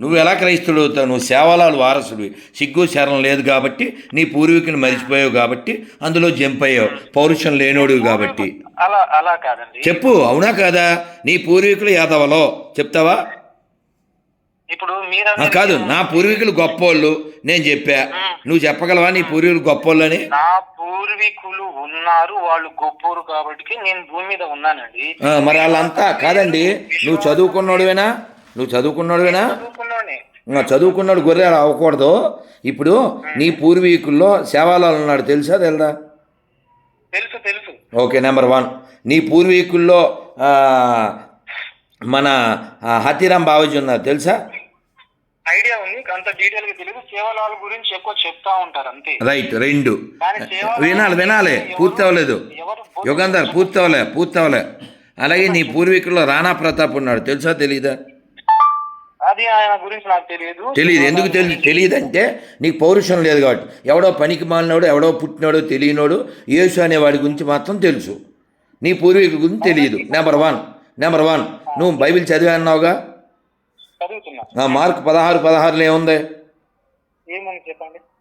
నువ్వు ఎలా క్రైస్తవుడు అవుతావు నువ్వు సేవలాలు వారసుడివి. సిగ్గు శరణం లేదు కాబట్టి నీ పూర్వీకుని మరిచిపోయావు కాబట్టి అందులో జంప్ అయ్యావు పౌరుషం లేనోడివి కాబట్టి. అలా అలా కాదండి. చెప్పు అవునా కాదా? నీ పూర్వీకులు యాదవలో చెప్తావా? ఇప్పుడు కాదు నా పూర్వీకులు గొప్పోళ్ళు నేను చెప్పా. నువ్వు చెప్పగలవా నీ పూర్వీకులు గొప్పోళ్ళు అని నా పూర్వీకులు ఉన్నారు వాళ్ళు గొప్పోరు కాబట్టి నేను భూమి మీద ఉన్నానండి. మరి వాళ్ళంతా కాదండి. నువ్వు చదువుకున్నోడువేనా? నువ్వు చదువుకున్నోడువేనా? చదువుకున్నోడిని. ఆ, చదువుకున్నాడు గొర్రె అవ్వకూడదు. ఇప్పుడు నీ పూర్వీకుల్లో సేవాలాలు ఉన్నాడు. తెలుసా తెలదా? తెలుసు తెలుసు. Okay number one. నీ పూర్వీకుల్లో మన హతీరాం బావాజీ ఉన్నారు తెలుసా? ఐడియా ఉంది. అంత డీటెయిల్గా తెలియదు. సేవలాల గురించి ఎక్కువ చెప్తా ఉంటారు అంతే. రైట్ రెండు. వినాలి వినాలి. పూర్తి అవ్వలేదు. యుగంధర్ పూర్తి అవ్వలే పూర్తి అవ్వలే. అలాగే నీ పూర్వీకుల్లో రాణా ప్రతాప్ ఉన్నాడు. తెలుసా తెలీదా? అది ఆయన గురించి నాకు తెలియదు. తెలియదు. ఎందుకు తెలియదు తెలియదంటే నీకు పౌరుషం లేదు కాబట్టి. ఎవడో పనికి మాలినోడు ఎవడో పుట్టినోడు తెలియనోడు యేసు అనే వాడి గురించి మాత్రం తెలుసు. నీ పూర్వీకుల గురించి తెలియదు. నెంబర్ వన్ నెంబర్ వన్ నువ్వు బైబిల్ చదివా అన్నావుగా మార్క్ పదహారు పదహారులో ఏముంది?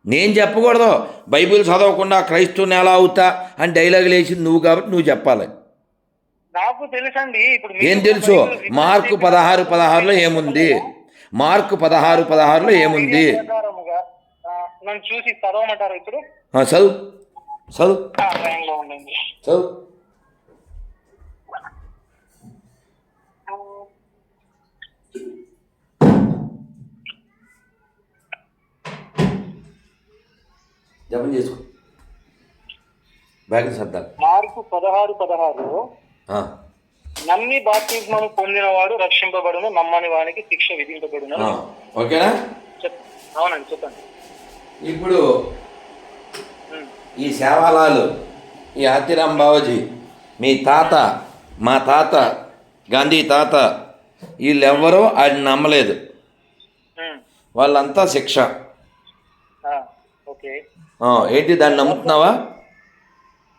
నేను చెప్పకూడదు. బైబిల్ చదవకుండా క్రైస్తవుని ఎలా అవుతా అని డైలాగులు వేసింది నువ్వు కాబట్టి నువ్వు చెప్పాలి. నాకు తెలుసండి. ఇప్పుడు ఏం తెలుసు? మార్కు పదహారు పదహారులో ఏముంది? మార్కు పదహారు పదహారులో ఏముంది? చూసి చదవమంటారు ఇప్పుడు? చదువు. చదువు. చదువు. జపం చేసుకో. బ్యాగ్ సర్దాలు. మార్కు పదహారు పదహారు నమ్మి బాప్తిస్మను పొందినవాడు రక్షింపబడును నమ్మని వానికి శిక్ష విధింపబడును. ఓకేనా? అవునండి చెప్పండి. ఇప్పుడు. ఈ సేవాలాలు ఈ హతిరామ్ బావాజీ మీ తాత మా తాత గాంధీ తాత వీళ్ళెవ్వరూ ఆయన నమ్మలేదు. వాళ్ళంతా శిక్ష. ఏంటి దాన్ని నమ్ముతున్నావా?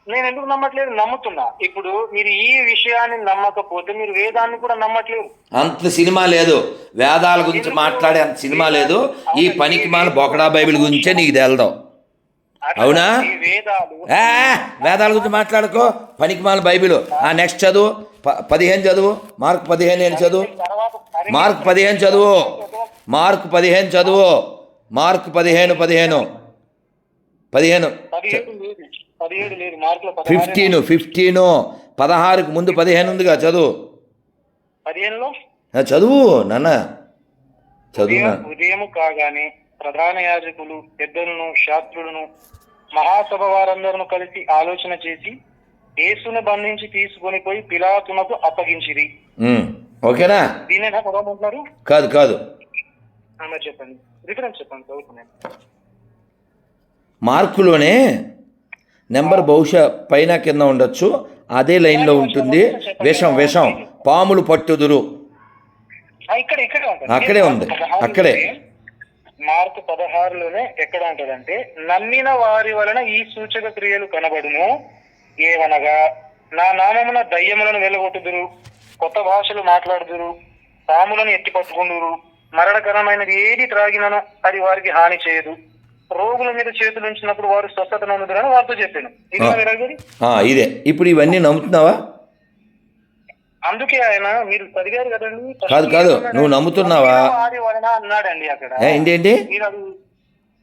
నేను ఎందుకు నమ్మట్లేదు? నమ్ముతున్నా. ఇప్పుడు మీరు ఈ విషయాన్ని నమ్మకపోతే మీరు వేదాన్ని కూడా నమ్మట్లేదు అంత సినిమా లేదు. వేదాల గురించి మాట్లాడే అంత సినిమా లేదు. ఈ పనికి మాల బొకడా బైబిల్ గురించే నీకు తెలదాం. అవునా? వేదాలు ఏ గురించి మాట్లాడుకో. పనికి మాల బైబిల్. ఆ నెక్స్ట్ చదువు. పదిహేను చదువు. మార్క్ పదిహేను ఏడు చదువు. మార్క్ పదిహేను చదువు. మార్క్ పదిహేను చదువు. మార్క్ పదిహేను పదిహేను. పదిహేను. ఫిఫ్టీన్ ఫిఫ్టీను పదహారుకు ముందు పదిహేను ఉందిగా చదువు. చదువు నాన్న. చదువు ఉదయం కాగానే ప్రధాన యాజకులు పెద్దలను శాస్త్రులను మహాసభ వారందరూ కలిసి ఆలోచన చేసి యేసును బంధించి తీసుకొని పోయి పిలాతునకు అప్పగించిరి. ఓకేనా? దీనేనా చదవమంటున్నారు కాదు కాదు. చెప్పండి. రిఫరెన్స్ చెప్పండి మార్కులోనే నెంబర్ బహుశా పైన కింద ఉండొచ్చు. అదే లైన్లో ఉంటుంది. విషం విషం. పాములు పట్టుదురు. అక్కడే ఉంది. అక్కడే. మార్కు పదహారులోనే ఎక్కడ ఉంటదంటే నమ్మిన వారి వలన ఈ సూచక క్రియలు కనబడును. ఏవనగా నా నామమున దయ్యములను వెళ్ళగొట్టుదురు కొత్త భాషలు మాట్లాడుదురు పాములను ఎత్తి పట్టుకుందురు మరణకరమైనది ఏది త్రాగినను అది వారికి హాని చేయదు. రోగుల మీద చేతులు ఉంచినప్పుడు వారు స్వస్థత నొందుదురని వారితో చెప్పాను. ఇది ఇప్పుడు ఇవన్నీ నమ్ముతున్నావా? అందుకే ఆయన మీరు చదివారు కదండి కాదు, కాదు. నువ్వు నమ్ముతున్నావా? వారి వలన అన్నాడండి అక్కడ. ఏ, ఏంటేంటి? మీరు అది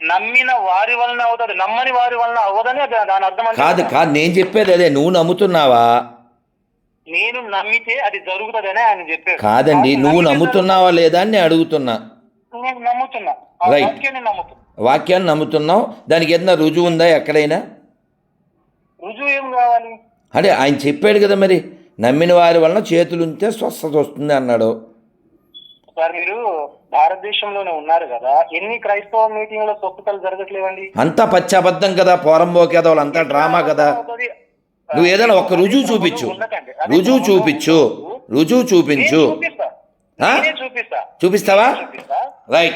నమ్మిన వారి వలన అవుతుంది నమ్మని వారి వలన అవ్వదని దాని అర్థం కాదు కాదు నేను చెప్పేది అదే. నువ్వు నమ్ముతున్నావా? నేను నమ్మితే అది జరుగుతుందని ఆయన చెప్పారు. కాదండి. నువ్వు నమ్మితే నమ్ముతున్నావా లేదా అని నేను అడుగుతున్నా. నేను నమ్ముతున్నా. Right. వాక్యాన్ని నమ్ముతున్నా. వాక్యాన్ని నమ్ముతున్నావు? దానికి ఏదైనా రుజువు ఉందా ఎక్కడైనా? రుజువు ఏం కావాలి? అంటే ఆయన చెప్పాడు కదా మరి నమ్మిన వారి వలన చేతులు ఉంటే స్వస్థత వస్తుంది అన్నాడు. సార్ మీరు భారతదేశంలోనే ఉన్నారు కదా ఎన్ని క్రైస్తవ మీటింగ్లో స్వస్థతలు జరగట్లేవండి? అంతా పచ్చి అబద్ధం కదా పోరంబోకేదో అంతా డ్రామా కదా. నువ్వు ఏదైనా ఒక రుజువు చూపించు. రుజువు చూపించు. రుజువు చూపించు. చూపిస్తావా? చూపిస్తా. Right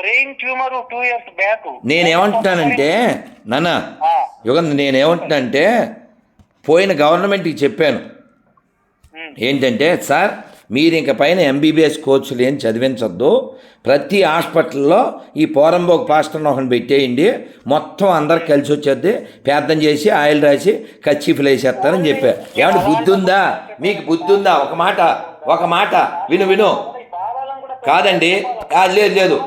brain tumour two years back. నేనేమంటున్నానంటే నాన్న యుగంధ నేనేమంటున్నానంటే పోయిన గవర్నమెంట్కి చెప్పాను. ఏంటంటే సార్ మీరు ఇంక పైన ఎంబీబీఎస్ కోర్సులు ఏం చదివించొద్దు. ప్రతి హాస్పిటల్లో ఈ పోరంబోక్ ప్లాస్టర్ని ఒకటి పెట్టేయండి. మొత్తం అందరికి కలిసి వచ్చేది ప్రార్థన చేసి ఆయిల్ రాసి కచ్చిఫ్లు వేసేస్తారని చెప్పారు. ఏమంటే బుద్ధి ఉందా? మీకు బుద్ధి ఉందా? ఒక మాట. ఒక మాట విను విను. కాదండి. కాదు లేదు లేదు.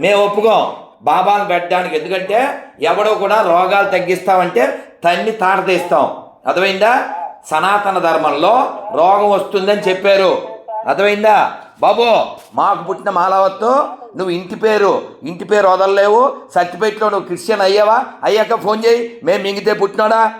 మేము ఒప్పుకోం. బాబాను పెట్టడానికి. ఎందుకంటే ఎవడో కూడా రోగాలు తగ్గిస్తామంటే తన్ని తాడతీస్తాం. అర్థమైందా? సనాతన ధర్మంలో రోగం వస్తుందని చెప్పారు. అర్థమైందా? బాబు మాకు పుట్టిన మాలవత్తు నువ్వు ఇంటి పేరు ఇంటి పేరు వదలలేవు. సర్టిఫికేట్లో నువ్వు క్రిస్టియన్ అయ్యావా? అయ్యాక ఫోన్ చేయి. మేము మింగితే పుట్టినాడా?